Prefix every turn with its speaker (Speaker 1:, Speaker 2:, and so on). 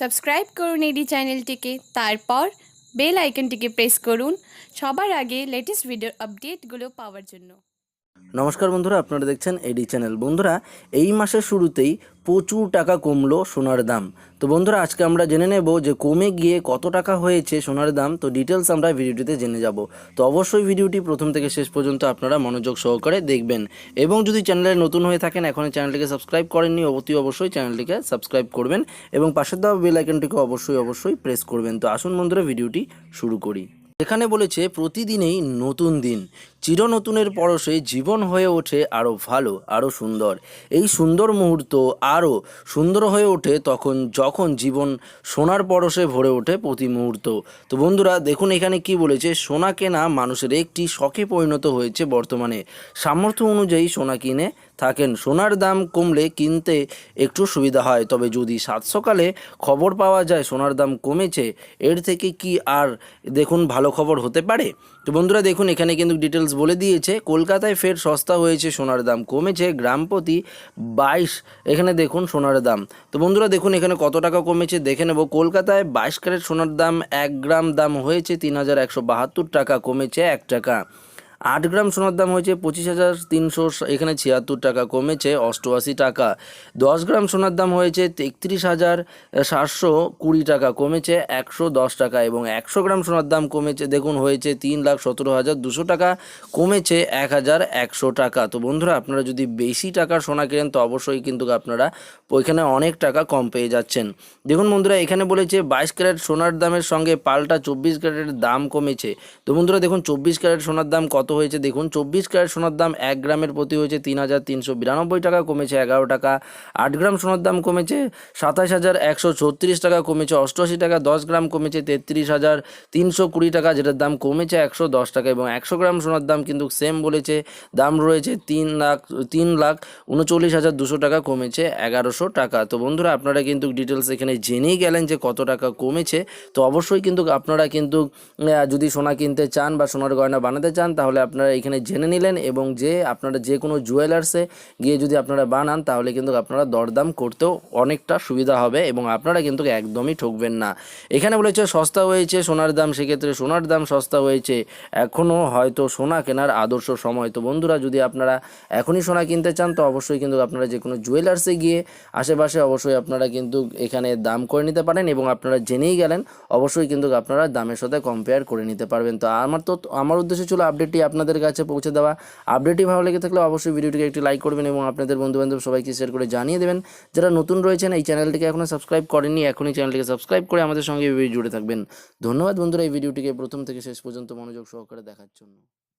Speaker 1: Subscribe করুন এডি চ্যানেলটিকে, তারপর বেল আইকনটিকে প্রেস করুন সবার আগে লেটেস্ট ভিডিও আপডেটগুলো পাওয়ার জন্য।
Speaker 2: নমস্কার বন্ধুরা, আপনারা দেখছেন এডি চ্যানেল বন্ধুরা, এই মাসের শুরুতেই প্রচুর টাকা কমলো সোনার দাম। তো বন্ধুরা, আজকে আমরা জেনে নেব যে কমে গিয়ে কত টাকা হয়েছে সোনার দাম। তো ডিটেলস আমরা ভিডিওটিতে জেনে যাব। তো অবশ্যই ভিডিওটি প্রথম থেকে শেষ পর্যন্ত আপনারা মনোযোগ সহকারে দেখবেন। এবং যদি চ্যানেলে নতুন হয়ে থাকেন এখন চ্যানেলটিকে সাবস্ক্রাইব করেননি অতি অবশ্যই চ্যানেলটিকে সাবস্ক্রাইব করবেন। এবং পাশের দেওয়া বেল আইকনটিকে অবশ্যই অবশ্যই প্রেস করবেন। তো আসুন বন্ধুরা, ভিডিওটি শুরু করি। এখানে বলেছে, প্রতিদিনেই নতুন দিন। চির নতুনের পরশে জীবন হয়ে ওঠে আরও ভালো আরও সুন্দর। এই সুন্দর মুহূর্ত আরও সুন্দর হয়ে ওঠে তখন যখন জীবন সোনার পরশে ভরে ওঠে প্রতি মুহূর্ত। তো বন্ধুরা, দেখুন এখানে কি বলেছে, সোনা কেনা মানুষের একটি শখে পরিণত হয়েছে বর্তমানে। সামর্থ্য অনুযায়ী সোনা কিনে থাকেন। সোনার দাম কমলে কিনতে একটু সুবিধা হয়। তবে যদি সাত সকালে খবর পাওয়া যায় সোনার দাম কমেছে, এর থেকে কি আর, দেখুন ভালো খবর হতে পারে? তো বন্ধুরা দেখুন, এখানে কিন্তু ডিটেলস বলে দিয়েছে, কলকাতায় ফের সস্তা হয়েছে সোনার দাম কমেছে, গ্রাম প্রতি বাইশ, এখানে দেখুন সোনার দাম। তো বন্ধুরা দেখুন, এখানে কত টাকা কমেছে, দেখে নেব, কলকাতায় বাইশ ক্যারেট সোনার দাম, এক গ্রাম দাম হয়েছে তিন হাজার একশো বাহাত্তর টাকা, কমেছে এক টাকা। আট গ্রাম সোনার দাম হয়েছে পঁচিশ হাজার তিনশো এখানে ছিয়াত্তর টাকা কমেছে, অষ্টআশি টাকা। দশ গ্রাম সোনার দাম হয়েছে তেত্রিশ হাজার সাতশো কুড়ি টাকা কমেছে, একশো দশ টাকা এবং একশো গ্রাম সোনার দাম কমেছে, দেখুন হয়েছে তিন লাখ সতেরো হাজার দুশো টাকা, কমেছে এক হাজার একশো টাকা। তো বন্ধুরা, আপনারা যদি বেশি টাকার সোনা কেনেন, তো অবশ্যই কিন্তু আপনারা ওইখানে অনেক টাকা কম পেয়ে যাচ্ছেন। দেখুন বন্ধুরা, এখানে বলেছে বাইশ ক্যারেট সোনার দামের সঙ্গে পাল্টা চব্বিশ ক্যারেটের দাম কমেছে। তো বন্ধুরা, দেখুন চব্বিশ ক্যারেট সোনার দাম কত হয়েছে। দেখুন, চব্বিশ ক্যারেট সোনার দাম এক গ্রামের প্রতি হয়েছে তিন হাজার তিনশো বিরানব্বই টাকা, কমেছে এগারো টাকা। আট গ্রাম সোনার দাম কমেছে সাতাশ হাজার একশো ছত্রিশ টাকা, কমেছে অষ্টআশি টাকা। দশ গ্রাম কমেছে তেত্রিশ হাজার তিনশো কুড়ি টাকা, যেটার দাম কমেছে একশো দশ টাকা এবং একশো গ্রাম সোনার দাম কিন্তু সেম বলেছে। দাম রয়েছে তিন লাখ তিন লাখ উনচল্লিশ হাজার দুশো টাকা, কমেছে এগারোশো টাকা। তো বন্ধুরা, আপনারা কিন্তু ডিটেলস এখানে জেনেই গেলেন যে কত টাকা কমেছে। তো অবশ্যই কিন্তু আপনারা কিন্তু যদি সোনা কিনতে চান বা সোনার গয়না বানাতে চান, তাহলে আপনারা এখানে জেনে নিলেন এবং যে আপনারা যে কোনো জুয়েলার্সে গিয়ে যদি আপনারা বানান, তাহলে কিন্তু আপনারা দরদাম করতেও অনেকটা সুবিধা হবে এবং আপনারা কিন্তু একদমই ঠকবেন না। এখানে বলেছে, সস্তা হয়েছে, সোনার দাম সেক্ষেত্রে সোনার দাম সস্তা হয়েছে। এখনও হয়তো সোনা কেনার আদর্শ সময়। তো বন্ধুরা, যদি আপনারা এখনই সোনা কিনতে চান, তো অবশ্যই কিন্তু আপনারা যে কোনো জুয়েলার্সে গিয়ে আশেপাশে অবশ্যই আপনারা কিন্তু এখানে দাম করে নিতে পারেন এবং আপনারা জেনেই গেলেন, অবশ্যই কিন্তু আপনারা দামের সাথে কম্পেয়ার করে নিতে পারবেন। তো আমার তো আমার উদ্দেশ্য ছিল আপডেটটি আপনাদের কাছে পৌঁছে দেওয়া আপডেটটি ভালো লেগে থাকলে অবশ্যই ভিডিওটিকে একটি লাইক করবেন এবং আপনাদের বন্ধুবান্ধব সবাইকে শেয়ার করে জানিয়ে দেবেন। যারা নতুন রয়েছেন, এই চ্যানেলটিকে এখনও সাবস্ক্রাইব করেননি, এখনই চ্যানেলটিকে সাবস্ক্রাইব করে আমাদের সঙ্গে ভিডিও জুড়ে থাকবেন। ধন্যবাদ বন্ধুরা, এই ভিডিওটিকে প্রথম থেকে শেষ পর্যন্ত মনোযোগ সহকারে দেখার জন্য।